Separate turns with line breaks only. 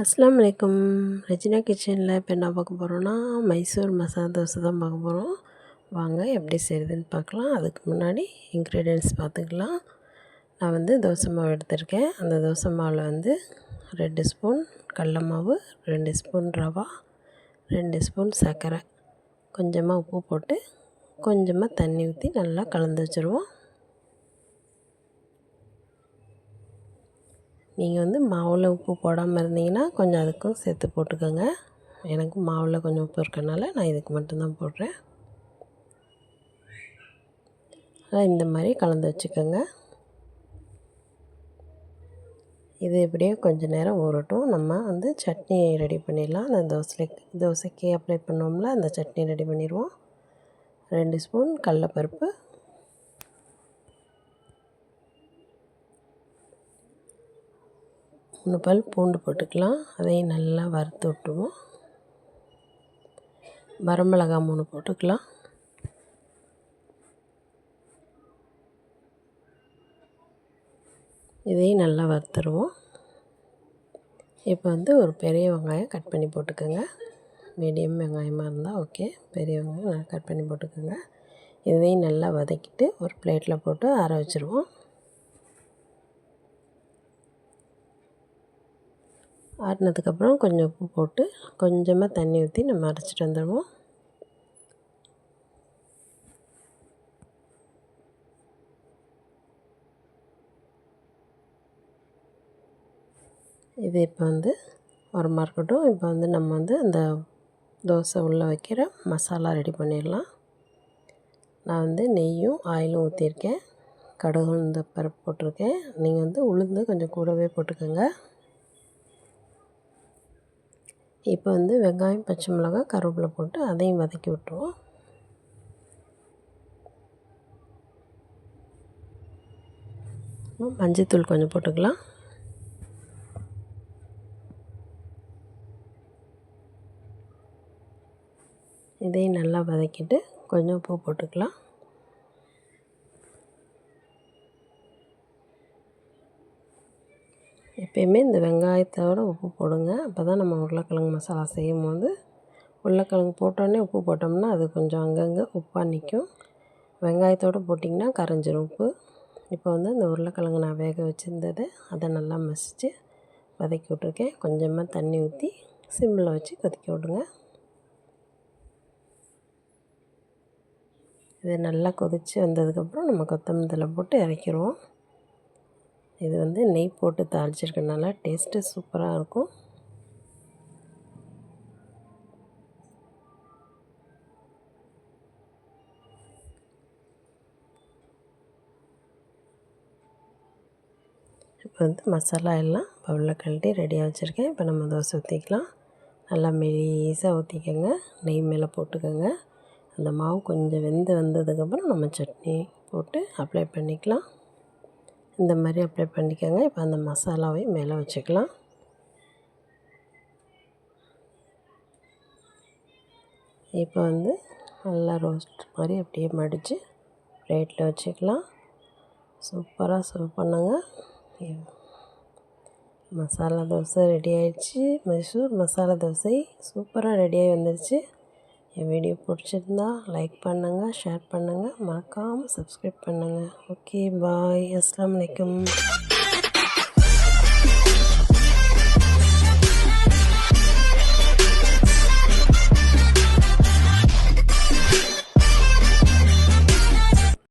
அஸ்லாம் வலைக்கம் ரெஜினா கிச்சனில் இப்போ என்ன பார்க்க போகிறோன்னா மைசூர் மசாலா தோசை தான் பார்க்க போகிறோம் வாங்க எப்படி செய்யுதுன்னு பார்க்கலாம். அதுக்கு முன்னாடி இன்க்ரீடியன்ஸ் பார்த்துக்கலாம். நான் வந்து தோசை மாவு எடுத்திருக்கேன். அந்த தோசை மாவில் வந்து ரெண்டு ஸ்பூன் கடல மாவு ரெண்டு ஸ்பூன் ரவா ரெண்டு ஸ்பூன் சர்க்கரை. கொஞ்சமாக உப்பு போட்டு கொஞ்சமாக தண்ணி ஊற்றி நல்லா கலந்து வச்சுருவோம். நீங்கள் வந்து மாவில் உப்பு போடாமல் இருந்தீங்கன்னா கொஞ்சம் அதுக்கும் சேர்த்து போட்டுக்கோங்க. எனக்கு மாவில் கொஞ்சம் உப்பு இருக்கனால நான் இதுக்கு மட்டும்தான் போடுறேன். அதான் இந்த மாதிரி கலந்து வச்சுக்கோங்க. இது எப்படியோ கொஞ்சம் நேரம் ஊறட்டும். நம்ம வந்து சட்னி ரெடி பண்ணிடலாம். அந்த தோசை தோசைக்கு அப்ளை பண்ணோம்ல அந்த சட்னி ரெடி பண்ணிடுவோம். ரெண்டு ஸ்பூன் கடலப்பருப்பு மூணு பல் பூண்டு போட்டுக்கலாம். அதையும் நல்லா வறுத்து விட்டுருவோம். வரமிளகா மூணு போட்டுக்கலாம். இதையும் நல்லா வறுத்துருவோம். இப்போ வந்து ஒரு பெரிய வெங்காயம் கட் பண்ணி போட்டுக்கோங்க. மீடியம் வெங்காயமாக இருந்தால் ஓகே. பெரிய வெங்காயம் நல்லா கட் பண்ணி போட்டுக்கோங்க. இதையும் நல்லா வதக்கிட்டு ஒரு பிளேட்டில் போட்டு அரை வச்சுருவோம். ஆறினதுக்கப்புறம் கொஞ்சம் உப்பு போட்டு கொஞ்சமாக தண்ணி ஊற்றி நம்ம அரைச்சிட்டு வந்துடுவோம். இது இப்போ வந்து உரமாக இருக்கட்டும். இப்போ வந்து நம்ம வந்து அந்த தோசை உள்ளே வைக்கிற மசாலா ரெடி பண்ணிடலாம். நான் வந்து நெய்யும் ஆயிலும் ஊற்றிருக்கேன் கடுகு இந்த பருப்பு போட்டிருக்கேன். நீங்கள் வந்து உளுந்து கொஞ்சம் கூடவே போட்டுக்கோங்க. இப்போ வந்து வெங்காயம் பச்சை மிளகாய் கருவேப்பிலை போட்டு அதையும் வதக்கி விட்டுருவோம். மஞ்சத்தூள் கொஞ்சம் போட்டுக்கலாம். இதையும் நல்லா வதக்கிட்டு கொஞ்சம் உப்பு போட்டுக்கலாம். எப்பயுமே இந்த வெங்காயத்தோட உப்பு போடுங்க. அப்போ தான் நம்ம உருளைக்கிழங்கு மசாலா செய்யும் போது உருளைக்கிழங்கு போட்டோடனே உப்பு போட்டோம்னா அது கொஞ்சம் அங்கங்கே உப்பாக நிற்கும் வெங்காயத்தோடு போட்டிங்கன்னா கரைஞ்சிரும் உப்பு. இப்போ வந்து இந்த உருளைக்கிழங்கு நான் வேக வச்சுருந்தது அதை நல்லா மசித்து வதக்கி விட்ருக்கேன் கொஞ்சமாக தண்ணி ஊற்றி சிம்மில் வச்சு கொதிக்க விடுங்க. இது நல்லா கொதித்து வந்ததுக்கப்புறம் நம்ம கொத்தமல்லி போட்டு இறக்கிடுவோம் இது வந்து நெய் போட்டு தாளிச்சிருக்கனால டேஸ்ட்டு சூப்பராக இருக்கும். இப்போ வந்து மசாலா எல்லாம் பவுலில் கழட்டி ரெடியாக வச்சுருக்கேன். இப்போ நம்ம தோசை ஊற்றிக்கலாம் நல்லா மெலிசாக ஊற்றிக்கோங்க நெய் மேலே போட்டுக்கோங்க. அந்த மாவு கொஞ்சம் வெந்து வந்ததுக்கப்புறம் நம்ம சட்னி போட்டு அப்ளை பண்ணிக்கலாம். இந்த மாதிரி அப்ளை பண்ணிக்கோங்க. இப்போ அந்த மசாலாவையும் மேலே வச்சுக்கலாம். இப்போ வந்து நல்லா ரோஸ்ட் மாதிரி அப்படியே மடித்து பிளேட்டில் வச்சுக்கலாம். சூப்பராக சர்வ் பண்ணுங்க. மசாலா தோசை ரெடி ஆயிடுச்சு. மைசூர் மசாலா தோசை சூப்பராக ரெடியாகி வந்துடுச்சு என் வீடியோ பிடிச்சிருந்தா லைக் பண்ணுங்கள் ஷேர் பண்ணுங்கள் மறக்காமல் சப்ஸ்கிரைப் பண்ணுங்கள் ஓகே பாய் அஸ்லாம் வலைக்கம்